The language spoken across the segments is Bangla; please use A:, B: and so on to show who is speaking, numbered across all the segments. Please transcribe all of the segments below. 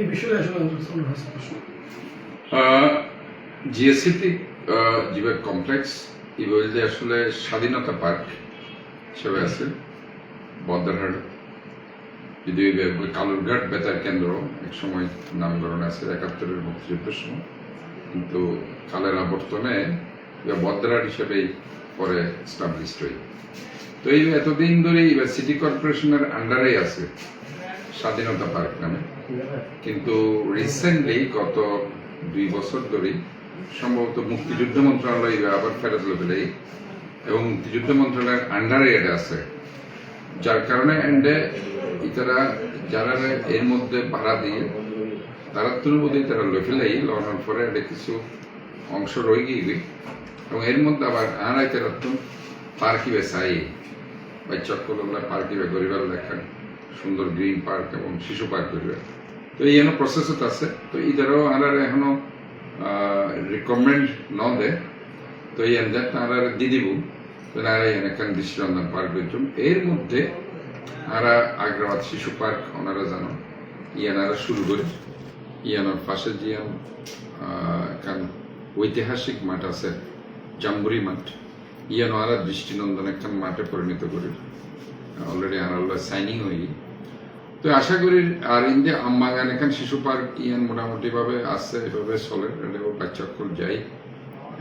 A: এই বিষয়ে আসলে
B: কমপ্লেক্স আসলে স্বাধীনতা পার্ক হিসেবে আছে বদ্দারহাট যদি কালুরঘাট বেতার কেন্দ্র, এক সময় নামকরণ আছে, একাত্তরের মুক্তিযুদ্ধের সময়। কিন্তু কালের আবর্তনে এটা বদ্দারহাট হিসেবেই পরে স্টাবলিশড হই তো এই এতদিন ধরে সিটি কর্পোরেশনের আন্ডারেই আছে। স্বাধীনতা পার্ক নামে কিন্তু রিসেন্টলি গত দুই বছর ধরে সম্ভবত মুক্তিযুদ্ধ মন্ত্রণালয় আবার ফেরত লেভেলে এবং মুক্তিযুদ্ধ মন্ত্রণালয়ের আন্ডারে এটা আছে। যার কারণে এন্ডে ইতারা যারা এর মধ্যে ভাড়া দিয়ে তারা তুলবদি তারা লেফেলেই লওয়ার পরে এটা কিছু অংশ রয়ে গিয়ে এবং এর মধ্যে আবার আনাই তারা তো পার্কিবে চাই বাচ্চাগুলো পার্কিবে গরিবার লেখা সুন্দর গ্রিন পার্ক এবং শিশু পার্ক করিবে তো এই এনো প্রসেসত আছে। তো ইদারও আর এখনও রিকমেন্ড ন দে তো এই এনজার তারা দি দিব। আর পার্ক বেজুম এর মধ্যে আরা আগ্রাবাদ শিশু পার্ক, ওনারা জানো ইয়ানারা শুরু করে। ইয়ানোর পাশে জিয়ান কান ঐতিহাসিক মাঠ আছে, জাম্বুরি মাঠ। ইয়ানো আরা দৃষ্টিনন্দন একখান মাঠে পরিণত করে। অলরেডি আনাল্লা সাইনিং হয়ে তো আশা করি আর ইন্দে আমবাগান এখান শিশু পার্ক ইয়ান মোটামুটি ভাবে আছে, এভাবে চলে বাচ্চাকুল যাই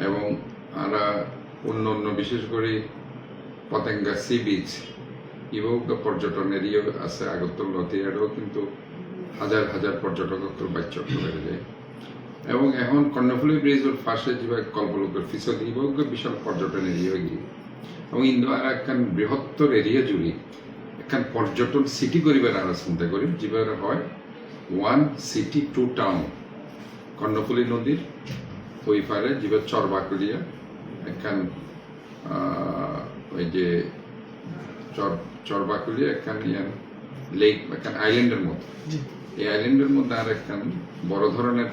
B: এবং আমরা অন্য অন্য বিশেষ করে পতেঙ্গা সি বিচ ইবও পর্যটন এরিয়া আছে, আগরতল নদী এটাও কিন্তু হাজার হাজার পর্যটক বাচ্চা বেড়ে যায়। এবং এখন কর্ণফুলি ব্রিজের পাশে যে কল্পলোকের ফিসল ইবও বিশাল পর্যটন এরিয়া গিয়ে। এবং ইন্দো আর একখান বৃহত্তর এরিয়া জুড়ে একখান পর্যটন সিটি করিবার আমরা চিন্তা করি যেবার হয় one city two town Karnaphuli নদীর ওই পারে যেবার চরবাকুলিয়া একখান ওই যে চর চরবাকুলিয়া একখান ইয়ান লেক একখান আইল্যান্ডের মতো। এই আইল্যান্ডের মধ্যে আর একখান বড় ধরনের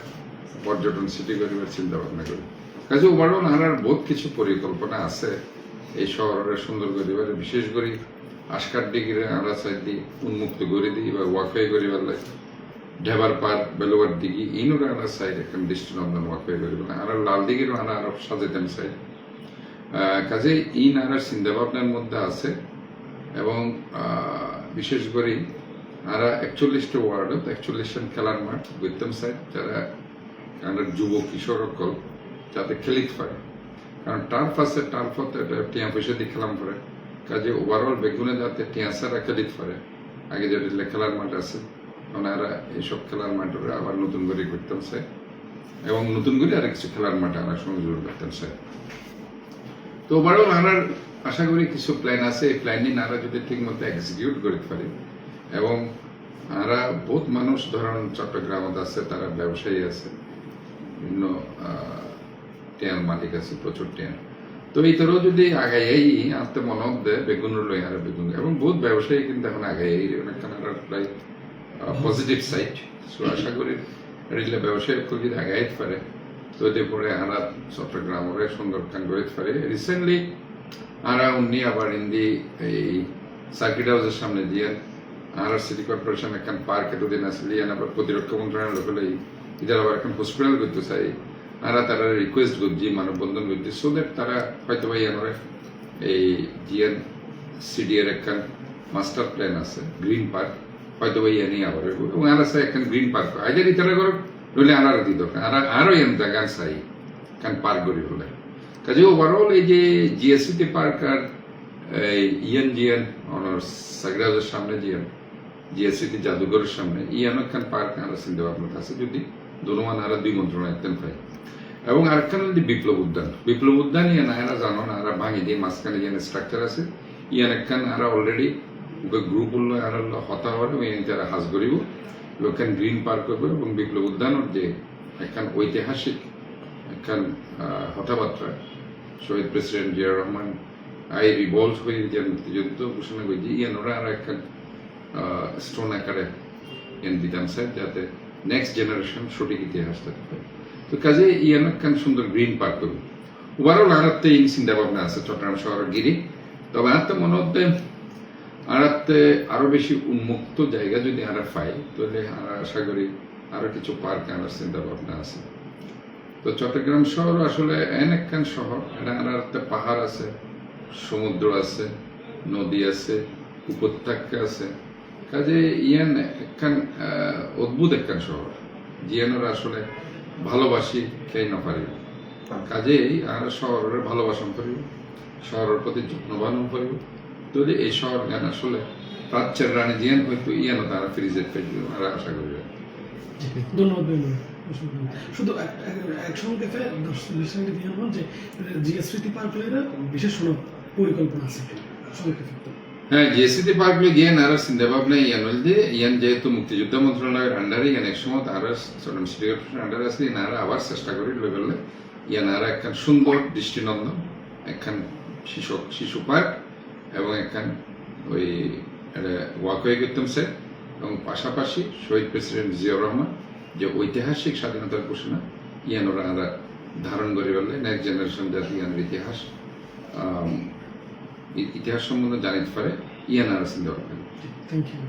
B: পর্যটন সিটি করিবার চিন্তা ভাবনা করি। কাজে ওভারঅল আর বহুত কিছু পরিকল্পনা আছে এই শহরের সুন্দর করিবার বিশেষ করে আশকার ডিগ্রি আমরা দিই উন্মুক্ত করে দিই বা ওয়াকওয়ে করিবার লাগে ঢেবার পার বেলোয়ার দিঘি, ইনোর আমরা সাইড একখান দৃষ্টিনন্দন ওয়াকওয়ে করিবার আর লাল দিঘিরও আনা আরও সাজাইতাম সাইড কাজে ইন আর চিন্তা ভাবনার মধ্যে আছে এবং বিশেষ করে আর একচল্লিশটা ওয়ার্ডত একচল্লিশটা খেলার মাঠ গৌতম সাইড যারা আমরা যুব কিশোর সকল, যাতে খেলিতে পারে। কারণ টার্ফ আছে টার্ফত এটা টিয়া পয়সা দিয়ে খেলাম পারে। কাজে ওভারঅল বেগুনে যাতে টিয়া সারা খেলিতে পারে আগে যেটা খেলার মাঠ আছে, ওনারা এইসব খেলার মাঠের আবার নতুন করে করতেন চাই এবং নতুন করে আর কিছু খেলার মাঠ আমরা সংযোগ করতেন চাই তো ওভারঅল আমরা আশা করি কিছু প্ল্যান আছে, এই প্ল্যান নিয়ে আমরা যদি ঠিক মতো এক্সিকিউট করতে পারি, এবং আমরা বহুত মানুষ ধরুন চট্টগ্রামত আছে, তারা ব্যবসায়ী আছে, বিভিন্ন টিয়ার মালিক আছে, প্রচুর টিয়ার তো এই তরও যদি আগাই আনতে মনত দেয় বেগুন লই আর বেগুন। এবং বহুত ব্যবসায়ী কিন্তু এখন আগাই অনেকখান আর প্রায় পজিটিভ সাইড সো আশা করি রিলে ব্যবসায়ী যদি আগাইতে পারে। তো এতে পরে আমরা চট্টগ্রামরে সুন্দর কান করতে পারে। রিসেন্টলি আমরা উনি আবার ইন্দি এই সার্কিট হাউসের সামনে দিয়ে আর সিটি কর্পোরেশন একখান পার্ক এতদিন আসলে আবার প্রতিরক্ষা মন্ত্রণালয় হলে ইদার আবার এখন হসপিটাল করতে চাই। আর তারা রিকোয়েস্ট করছি মানববন্ধন করছি সো দ্যাট তারা হয়তো বা ইয়ানরে এই জিএন সিডিএর একখান মাস্টার প্ল্যান আছে গ্রিন পার্ক হয়তো বা ইয়ানি আবার। এবং আর আছে একখান গ্রিন পার্ক আইজার ইতারা করো, নইলে আর আর দিত আর আরও ইয়ান জায়গা চাই কান পার্ক করি হলে। কাজে ওভারঅল এই যে জিএসসিটি পার্ক আর ইএন জিএন অনার সাগরাজের সামনে জিএন জিএসসিটি জাদুঘরের সামনে ইয়ান একখান পার্ক আর চিন্তা ভাবনা আছে যদি দুনুমান আর দুই মন্ত্রণালয় একখান পাই এবং আরেকখান হল বিপ্লব উদ্যান। বিপ্লব উদ্যান ইয়ান আরা জানো না আরা ভাঙি দিয়ে মাঝখানে ইয়ান স্ট্রাকচার আছে ইয়ান একখান আরা অলরেডি গ্রুপ হলো আর হতা এবং ইয়ান তারা হাজ করিব। লোকান গ্রিন পার্ক করবে এবং বিপ্লব উদ্যানের যে একখান ঐতিহাসিক একখান আহ, কথাবার্তা শহীদ প্রেসিডেন্ট জিয়া রহমান আই রিভল্ভ হয়ে যে মুক্তিযুদ্ধ ঘোষণা করেছি ইয়ান ওরা আর একখান স্টোন আকারে ইয়ান দিতাম স্যার যাতে নেক্সট জেনারেশন সঠিক ইতিহাস পারে তো কাজে ইয়ান একখান সুন্দর গ্রিন পার্ক করবে ওভারঅল আর একটা এই চিন্তা ভাবনা আছে, চট্টগ্রাম শহরের গিরি। তবে আর তো মনে হতে আরাতে আরও বেশি উন্মুক্ত জায়গা যদি আমরা পাই, তাহলে আশা করি আরও কিছু পার্ক আনার চিন্তা ভাবনা আছে। তো চট্টগ্রাম শহর আসলে এন একখান শহর, এটা আনারতে পাহাড় আছে, সমুদ্র আছে, নদী আছে, উপত্যকা আছে। কাজে ইয়ান একখান অদ্ভুত একখান শহর। জিয়ানোর আসলে ভালোবাসি, খেয়ে না পারি। কাজেই আমরা শহরের ভালোবাসন করি, শহরের প্রতি যত্নবান করি তাহলে এই শহর গান আসলে প্রাচ্যের রানী জিয়ান, হয়তো ইয়ানো তারা ফ্রিজের পেয়ে আমরা আশা করি।
A: ধন্যবাদ শুধু এক- এক- একসঙ্গে যে জিএস স্মৃতি পার্ক বিশেষ কোনো পরিকল্পনা আছে
B: হ্যাঁ জিএসসিতে পার্কলে গিয়ে নারা চিন্তা ভাবনা ইয়ান হল যে ইয়ান যেহেতু মুক্তিযুদ্ধ মন্ত্রণালয়ের আন্ডারে ইয়ান এক সময় তারা চট্টগ্রাম সিটি আন্ডারে আছে নারা আবার চেষ্টা করি ইয়ান আর একখান সুন্দর দৃষ্টিনন্দন, একখান শিশু শিশু পার্ক এবং একখান ওই ওয়াকওয়ে করতাম স্যার এবং পাশাপাশি শহীদ প্রেসিডেন্ট জিয়াউর রহমান, যে ঐতিহাসিক স্বাধীনতার ঘোষণা, ইয়ান ওরা আমরা ধারণ করি বললে নেক্সট জেনারেশন যাতে ইয়ানের ইতিহাস। ইতিহাস সম্বন্ধে জানিতে পারে ইয়ান আর সিন্ধু।
A: Thank you